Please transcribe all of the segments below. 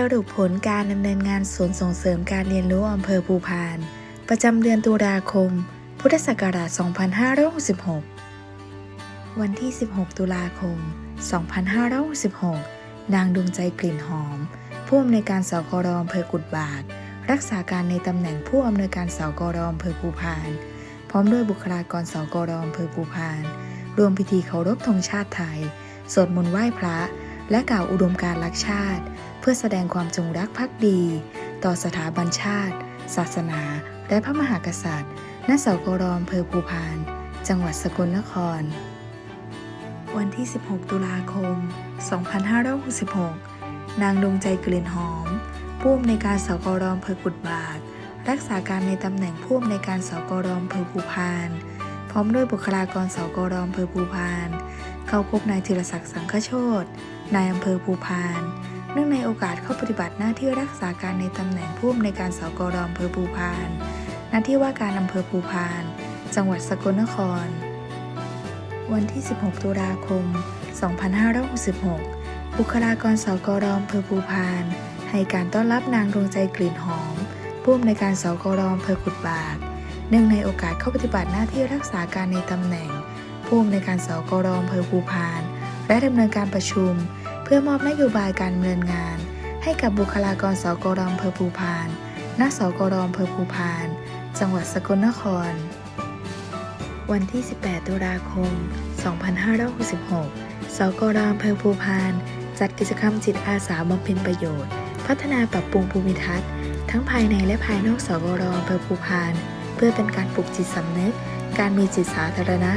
สรุปผลการดำเนินงานศูนย์ส่งเสริมการเรียนรู้อำเภอภูพาน ประจำเดือนตุลาคม พุทธศักราช 2566 วันที่ 16 ตุลาคม 2566 นางดวงใจกลิ่นหอม ผู้อำนวยการสกรอำเภอกุดบาก รักษาการในตำแหน่งผู้อำนวยการสกรอำเภอภูพาน พร้อมด้วยบุคลากรสกรอำเภอภูพาน รวมพิธีเคารพธงชาติไทย สวดมนต์ไหว้พระ และกล่าวอุดมการณ์รักชาติ พื่อแสดงความจงรักภักดี ต่อสถาบันชาติ ศาสนา และพระมหากษัตริย์ ณ เสกรอำเภอภูพาน จังหวัดสกลนคร วันที่ 16 ตุลาคม 2566 นางดวงใจกลิ่นหอม ผู้อำนวยการสกรอำเภอกุดบากรักษาการในตำแหน่งผู้อำนวยการสกรอำเภอภูพาน พร้อมด้วยบุคลากรสกรอำเภอภูพาน เข้าพบนายธีรศักดิ์สังฆโชตนายอำเภอภูพาน นื่องในโอกาสเข้าปฏิบัติหน้าที่รักษาการในตำแหน่งผู้อำนวยการสกรอำเภอภูพานหน้าที่ว่าการอำเภอภูพาน จังหวัดสกลนคร วันที่ 16 ตุลาคม 2566 บุคลากรสกรอำเภอภูพาน ให้การต้อนรับนางดวงใจกลิ่นหอมผู้อำนวยการสกรอำเภอกุดบากเนื่องในโอกาสเข้าปฏิบัติหน้าที่รักษาการในตำแหน่งผู้อำนวยการสกรอำเภอภูพาน และดำเนินการประชุม เพื่อมอบนโยบายการดำเนินงาน ให้กับบุคลากรสกรอำเภอภูพานณสกรอำเภอภูพาน จังหวัดสกลนคร วันที่ 18 ตุลาคม 2566 สกรอำเภอภูพาน จัดกิจกรรมจิตอาสาบำเพ็ญประโยชน์ พัฒนาปรับปรุงภูมิทัศน์ ทั้งภายในและภายนอกสกรอำเภอภูพาน เพื่อเป็นการปลุกจิตสำนึก การมีจิตสาธารณะ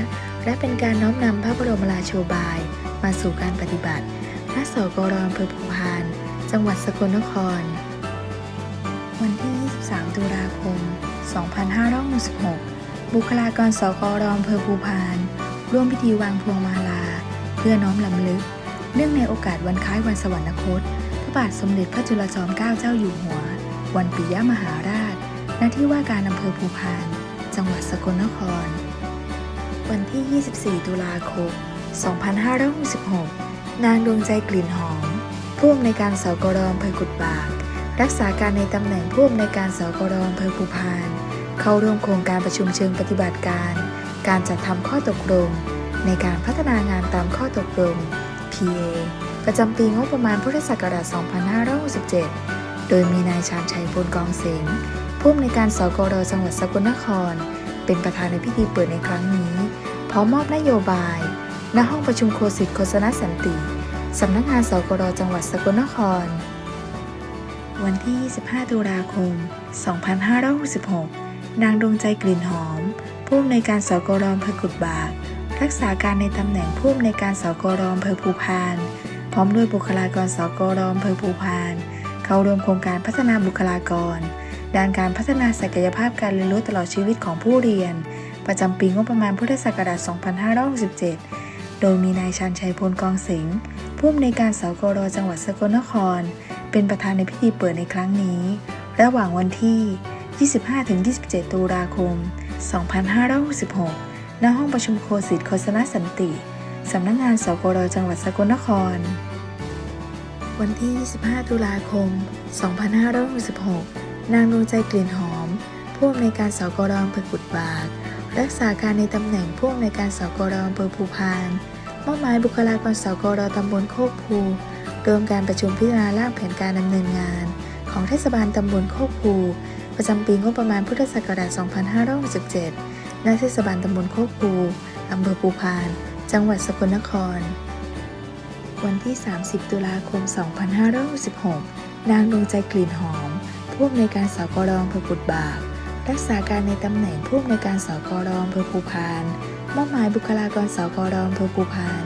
และเป็นการน้อมนำพระบรมราโชบาย มาสู่การปฏิบัติ ณสกรอำเภอภูพาน จังหวัดสกลนคร วันที่ 23 ตุลาคม 2566 บุคลากรสกรอำเภอภูพาน ร่วมพิธีวางพวงมาลา เพื่อน้อมลำลึก เนื่องในโอกาสวันคล้ายวันสวรรคต พระบาทสมเด็จพระจุลจอมเกล้าเจ้าอยู่หัว วันปิยมหาราช ณ ที่ว่าการอำเภอภูพาน จังหวัดสกลนคร วันที่ 24 ตุลาคม 2566 นางดวงใจกลิ่นหอมผู้อำนวยการสกรอำเภอกุดบาก รักษาการในตำแหน่งผู้อำนวยการสกรอำเภอภูพาน เข้าร่วมโครงการประชุมเชิงปฏิบัติการ การจัดทำข้อตกลง ในการพัฒนางานตามข้อตกลง PA ประจำปีงบประมาณพุทธศักราช 2567 โดยมีนายชาญชัยพลกองเสงผู้อำนวยการสกรจังหวัดสกลนคร เป็นประธานในพิธีเปิดในครั้งนี้พร้อมมอบนโยบาย ณห้องประชุมโคสิตโฆษณสันติ สำนักงานสกรจังหวัดสกลนคร วันที่ 25 ตุลาคม 2566 นางดวงใจกลิ่นหอม ผู้อำนวยการสกรอำเภอกุดบาก รักษาการในตำแหน่งผู้อำนวยการสกรอำเภอภูพาน พร้อมด้วยบุคลากรสกรอำเภอภูพาน เข้าร่วมโครงการพัฒนาบุคลากร ด้านการพัฒนาศักยภาพการเรียนรู้ตลอดชีวิตของผู้เรียน ประจำปีงบประมาณพุทธศักราช 2567 โดยมีนายชันชัยพลกองสิงห์ผู้อำนวยการสกรจังหวัดสกลนคร เป็นประธานในพิธีเปิดในครั้งนี้ ระหว่างวันที่ 25-27 ตุลาคม 2566 ณ ห้องประชุมโคสิตโฆษณสันติ สำนักงานสกรจังหวัดสกลนคร วันที่ 25 ตุลาคม 2566 นางดวงใจกลิ่นหอม ผู้อำนวยการสกรอำเภอกุดบาก รักษาการในตำแหน่งผู้อำนวยการสกรอำเภอภูพานมอบหมายบุคลากรสกรตำบลโคกภูรวมการประชุมพิจารณาร่างแผนการดำเนินงาน ของเทศบาลตำบลโคกภู ประจำปีงบประมาณพุทธศักราช 2567ณเทศบาลตำบลโคกภูอำเภอภูพาน จังหวัดสกลนคร วันที่ 30 ตุลาคม 2566 นางดวงใจกลิ่นหอม ผู้อำนวยการสกรอำเภอกุดบาก รักษาการในตำแหน่งผู้อำนวยการสกรอำเภอภูพานมอบหมายบุคลากรสกรอำเภอภูพาน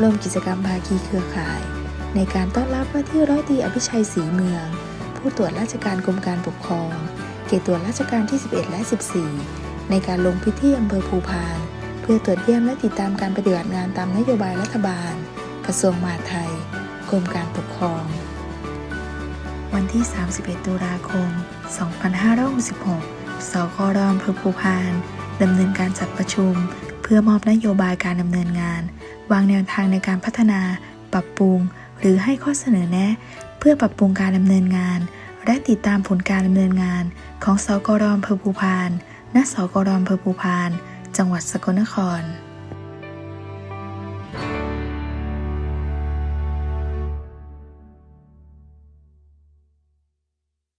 ร่วมกิจกรรมภาคีเครือข่าย ในการต้อนรับว่าที่ร้อยตรีอภิชัยศรีเมือง ผู้ตรวจราชการกรมการปกครอง เกตตรวจราชการที่ 11 และ 14 ในการลงพื้นที่อำเภอภูพาน เพื่อตรวจเยี่ยมและติดตามการปฏิบัติงานตามนโยบายรัฐบาล กระทรวงมหาดไทยกรมการปกครอง วันที่ 31 ตุลาคม 2566 สกรอมพภอภูพานดำเนินการจัดประชุม เพื่อมอบนโยบายการดำเนินงาน วางแนวทางในการพัฒนา ปรับปรุง หรือให้ข้อเสนอแนะ เพื่อปรับปรุงการดำเนินงาน และติดตามผลการดำเนินงาน ของสกรอมเภอภูพานณสกรอมเภอภูพาน จังหวัดสกลนคร